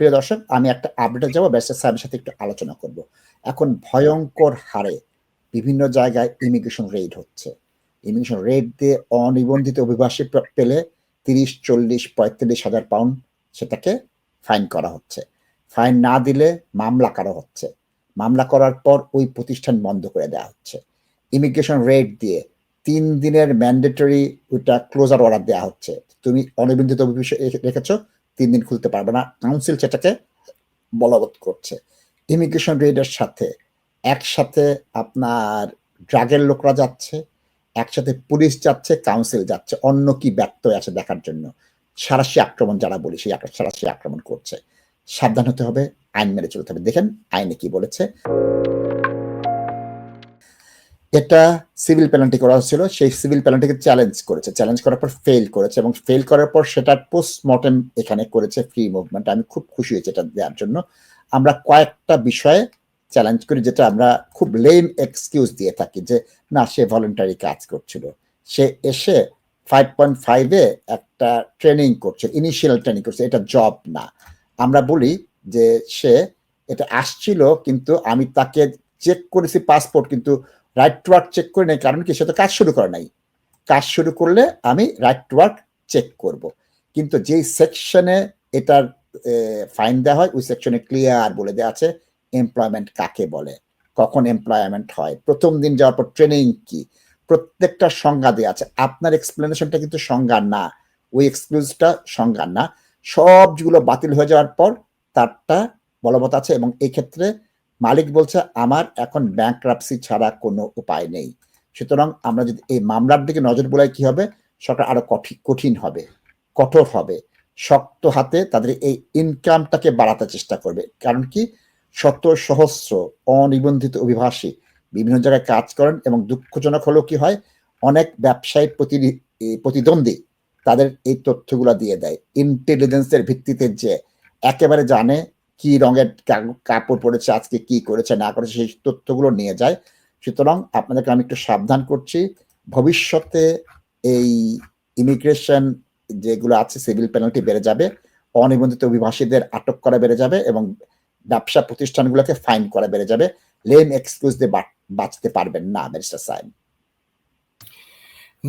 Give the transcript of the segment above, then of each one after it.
প্রিয় দর্শক, আমি একটা আপডেটে যাব, ব্যারিস্টার সাহেবের সাথে একটু আলোচনা করব। এখন ভয়ঙ্কর হারে বিভিন্ন জায়গায় ইমিগ্রেশন রেড হচ্ছে। ইমিগ্রেশন রেড দিয়ে অনিবন্ধিত অভিবাসী পেলে তিরিশ, চল্লিশ, পঁয়ত্রিশ হাজার পাউন্ড সেটাকে ফাইন করা হচ্ছে। ফাইন না দিলে মামলা করা হচ্ছে। মামলা করার পর ওই প্রতিষ্ঠান বন্ধ করে দেওয়া হচ্ছে। ইমিগ্রেশন রেড দিয়ে তিন দিনের ম্যান্ডেটরি ওইটা ক্লোজার অর্ডার দেওয়া হচ্ছে। তুমি অনিবন্ধিত অভিবাসী রেখেছো তিন দিন খুলতে পারবে না। কাউন্সিল সেটাকে বলবৎ করছে। ইমিগ্রেশন রেডের সাথে একসাথে আপনার ড্রাগের লোকরা যাচ্ছে, একসাথে পুলিশ যাচ্ছে কাউন্সিল যাচ্ছে। অন্য কি ব্যর্থ আছে দেখার জন্য। সারাশি আক্রমণ যারা বলি, সেই সারাশি আক্রমণ করছে। সাবধান হতে হবে, আইন মেনে চলতে হবে। দেখেন আইনে কি বলেছে। এটা সিভিল পেনাল্টি করা হচ্ছিল, সেই সিভিল পেনাল্টিকে চ্যালেঞ্জ করেছে। চ্যালেঞ্জ করার পর ফেল করেছে এবং ফেল করার পর সেটার পোস্টমর্টেম এখানে করেছে ফ্রি মুভমেন্ট আমি খুব খুশি হয়েছি এটা দেওয়ার জন্য। আমরা কয়েকটা বিষয়ে চ্যালেঞ্জ করি যেটা আমরা খুব লেম এক্সকিউজ দিয়ে থাকি যে, না, সে ভলেন্টারি কাজ করছিল। সে এসে ফাইভ পয়েন্ট ফাইভে একটা ট্রেনিং করছে ইনিশিয়াল ট্রেনিং করছে, এটা জব না। আমরা বলি যে, সে এটা আসছিল কিন্তু আমি তাকে চেক করেছি পাসপোর্ট কিন্তু রাইট টু ওয়ার্ক চেক করে নেই, কারণ কি সে তো কাজ শুরু করে নাই। কাজ শুরু করলে আমি রাইট টু ওয়ার্ক চেক করব। কিন্তু যেই সেকশনে এটার ফাইন দেওয়া হয়, ওই সেকশনে ক্লিয়ার বলে দেওয়া আছে এমপ্লয়মেন্ট কাকে বলে, কখন এমপ্লয়মেন্ট হয়, প্রথম দিন যাওয়ার পর ট্রেনিং কি, প্রত্যেকটা সংজ্ঞা দেওয়া আছে। আপনার এক্সপ্লেনেশনটা কিন্তু সংজ্ঞা না, ওই এক্সক্লুজটা সংজ্ঞা না। সবগুলো বাতিল হয়ে যাওয়ার পর তারটা বলবৎ আছে এবং এই ক্ষেত্রে মালিক বলছে, আমার এখন ব্যাংক ছাড়া কোনো উপায় নেই। সুতরাং আমরা যদি এই মামলার দিকে নজর বোলাই, কি হবে? সরকার আরও কঠি- কঠিন হবে, কঠোর হবে, শক্ত হাতে তাদের এই ইনকামটাকে বাড়াতে চেষ্টা করবে। কারণ কি? শত সহস্র অনিবন্ধিত অভিবাসী বিভিন্ন জায়গায় কাজ করেন এবং দুঃখজনক হলেও কি হয়? অনেক ব্যবসায়ী প্রতিদ্বন্দ্বী তাদের এই তথ্যগুলো দিয়ে দেয়। ইন্টেলিজেন্সের ভিত্তিতে যে একেবারে জানে কি রঙের কাপড় পরেছে, আজকে কি করেছে, না করেছে, সেই তথ্যগুলো নিয়ে যায়। সুতরাং আপনাদেরকে আমি একটু সাবধান করছি। ভবিষ্যতে এই ইমিগ্রেশন যেগুলো আছে, সিভিল পেনাল্টি বেড়ে যাবে, অনিবন্ধিত অভিবাসীদের আটক করা বেড়ে যাবে এবং ব্যবসা প্রতিষ্ঠানগুলোকে ফাইন করা বেড়ে যাবে। লেম এক্সকিউজ দিয়ে বাঁচতে পারবেন না, ব্যারিস্টার সাহেব।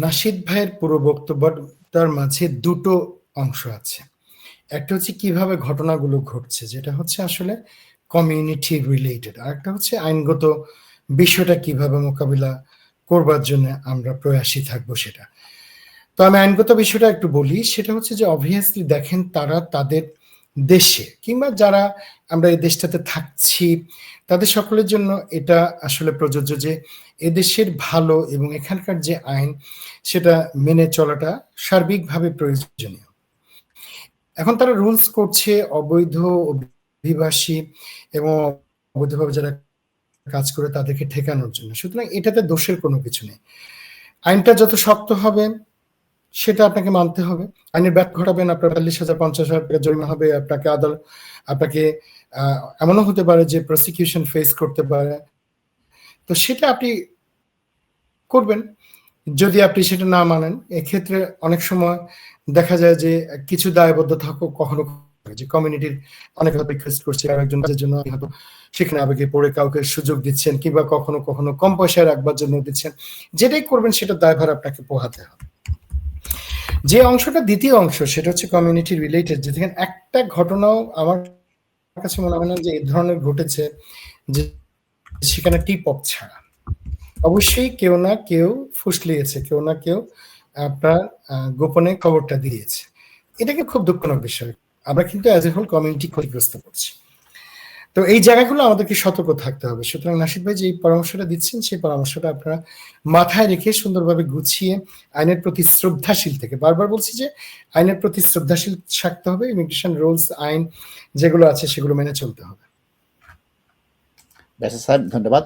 নাশিদ ভাইয়ের পুরো বক্তব্যটার মাঝে দুটো অংশ আছে। একটা হচ্ছে কীভাবে ঘটনাগুলো ঘটছে, যেটা হচ্ছে আসলে কমিউনিটি রিলেটেড আর একটা হচ্ছে আইনগত বিষয়টা কীভাবে মোকাবিলা করবার জন্য আমরা প্রয়াসী থাকব সেটা। তো আমি আইনগত বিষয়টা একটু বলি, সেটা হচ্ছে যে অবভিয়াসলি দেখেন তারা তাদের দেশে কিংবা যারা আমরা এই দেশটাতে থাকছি, তাদের সকলের জন্য এটা আসলে প্রযোজ্য যে এদেশের ভালো এবং এখানকার যে আইন, সেটা মেনে চলাটা সার্বিকভাবে প্রয়োজনীয়। এখন তারা রুলস করছে অবৈধ অভিবাসী এবং অবৈধভাবে যারা কাজ করে তাদেরকে ঠেকানোর জন্য। সুতরাং এটাতে দোষের কোনো কিছু নেই। আইনটা যত শক্ত হবে, সেটা আপনাকে মানতে হবে। আইনের ব্যাট ঘটাবেন, আপনার চল্লিশ হাজার, পঞ্চাশ হাজার টাকা জরিমানা হবে, আপনাকে আদালত আপনাকে এমনও হতে পারে যে প্রসিকিউশন ফেস করতে পারে। তো সেটা আপনি করবেন। যদি আপনি সেটা না মানেন, এক্ষেত্রে অনেক সময় দেখা যায় যে কিছু দায়বদ্ধ থাকো কখনো যে কমিউনিটির অনেক রিকোয়েস্ট করছে, আর একজন কাজের জন্য হয়তো সেখানে আবেগে পড়ে কাউকে সুযোগ দিচ্ছেন কিংবা কখনো কখনো কম পয়সায় রাখবার জন্য দিচ্ছেন, যেটাই করবেন সেটা দায়ভার আপনাকে পোহাতে হবে। যে অংশটা দ্বিতীয় অংশ, সেটা হচ্ছে কমিউনিটি রিলেটেড যে দেখেন একটা ঘটনাও আমার কাছে মনে হয় না যে এই ধরনের ঘটেছে যে সেখানে টিপ অফ ছাড়া। অবশ্যই কেউ না কেউ ফুসলিয়েছে, কেউ না কেউ আপনার গোপনে খবরটা দিয়েছে। এটাকে খুব দুঃখজনক বিষয়। আমরা কিন্তু অ্যাজ এ হোল কমিউনিটি ক্ষতিগ্রস্ত করছি। তো এই জায়গাগুলো আমাদেরকে সতর্ক থাকতে হবে। সুতরাং নাসিদ ভাই যে পরামর্শটা দিচ্ছেন, সেই পরামর্শটা আপনারা মাথায় রেখে সুন্দরভাবে গুছিয়ে আইনের প্রতি শ্রদ্ধাশীল থেকে, বারবার বলছি যে আইনের প্রতি শ্রদ্ধাশীল থাকতে হবে। ইমিগ্রেশন রুলস আইন যেগুলো আছে সেগুলো মেনে চলতে হবে। ধন্যবাদ।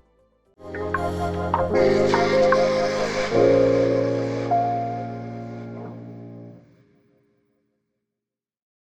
Thank you.